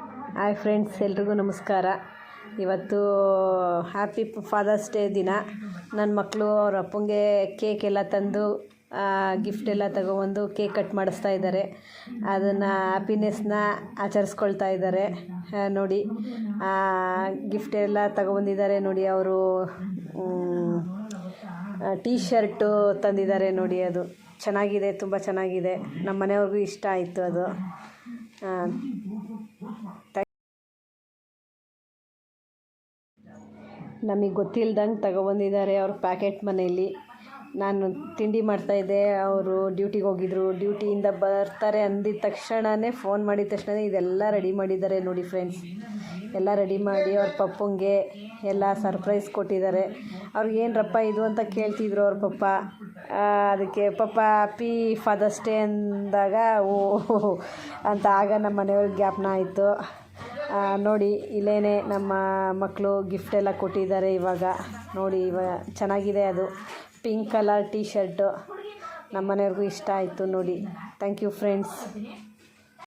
Hi friends, ಎಲ್ರಿಗೂ ನಮಸ್ಕಾರ. ಇವತ್ತು ಹ್ಯಾಪಿ ಫಾದರ್ಸ್ ಡೇ ದಿನ. ನನ್ನ ಮಕ್ಕಳು ಅವ್ರ ಅಪ್ಪಂಗೆ ಕೇಕ್ ಎಲ್ಲ ತಂದು ಗಿಫ್ಟ್ ಎಲ್ಲ ತಗೊಬಂದು ಕೇಕ್ ಕಟ್ ಮಾಡಿಸ್ತಾ ಇದ್ದಾರೆ. ಅದನ್ನು ಹ್ಯಾಪಿನೆಸ್ನ ಆಚರಿಸ್ಕೊಳ್ತಾ ಇದ್ದಾರೆ. ನೋಡಿ ಗಿಫ್ಟ್ ಎಲ್ಲ ತಗೊಬಂದಿದ್ದಾರೆ ನೋಡಿ ಅವರು. ಟೀ ಶರ್ಟು ತಂದಿದ್ದಾರೆ ನೋಡಿ ಅದು. ಚೆನ್ನಾಗಿದೆ, ತುಂಬ ಚೆನ್ನಾಗಿದೆ. ನಮ್ಮ ಮನೆಯವ್ರಿಗೂ ಇಷ್ಟ ಆಯಿತು ಅದು. ನಮಗೆ ಗೊತ್ತಿಲ್ದಂಗೆ ತಗೊಬಂದಿದ್ದಾರೆ ಅವ್ರ ಪ್ಯಾಕೆಟ್ ಮನೆಯಲ್ಲಿ ನಾನು ತಿಂಡಿ ಮಾಡ್ತಾಯಿದ್ದೆ ಅವರು ಡ್ಯೂಟಿಗೆ ಹೋಗಿದ್ರು. ಡ್ಯೂಟಿಯಿಂದ ಬರ್ತಾರೆ ಅಂದಿದ ತಕ್ಷಣವೇ ಫೋನ್ ಮಾಡಿದ ತಕ್ಷಣವೇ ಇದೆಲ್ಲ ರೆಡಿ ಮಾಡಿದ್ದಾರೆ ನೋಡಿ ಫ್ರೆಂಡ್ಸ್. ಎಲ್ಲ ರೆಡಿ ಮಾಡಿ ಅವ್ರ ಪಪ್ಪಂಗೆ ಎಲ್ಲ ಸರ್ಪ್ರೈಸ್ ಕೊಟ್ಟಿದ್ದಾರೆ. ಅವ್ರಿಗೆ ಏನರಪ್ಪ ಇದು ಅಂತ ಕೇಳ್ತಿದ್ರು ಅವ್ರ ಪಪ್ಪ. ಅದಕ್ಕೆ ಪಪ್ಪ ಹ್ಯಾಪಿ ಫಾದರ್ಸ್ ಡೇ ಅಂದಾಗ, ಓ, ಅಂತ ಆಗ ನಮ್ಮ ಮನೆಯವ್ರಿಗೆ ಜ್ಞಾಪನ ಆಯಿತು. ನೋಡಿ, ಇಲ್ಲೇನೆ ನಮ್ಮ ಮಕ್ಕಳು ಗಿಫ್ಟ್ ಎಲ್ಲ ಕೊಟ್ಟಿದ್ದಾರೆ ಇವಾಗ. ನೋಡಿ ಇವಾಗ ಚೆನ್ನಾಗಿದೆ ಅದು. ಪಿಂಕ್ ಕಲರ್ ಟೀ ಶರ್ಟು ನಮ್ಮ ಮನೆಯವ್ರಿಗೂ ಇಷ್ಟ ಆಯಿತು ನೋಡಿ. Thank you friends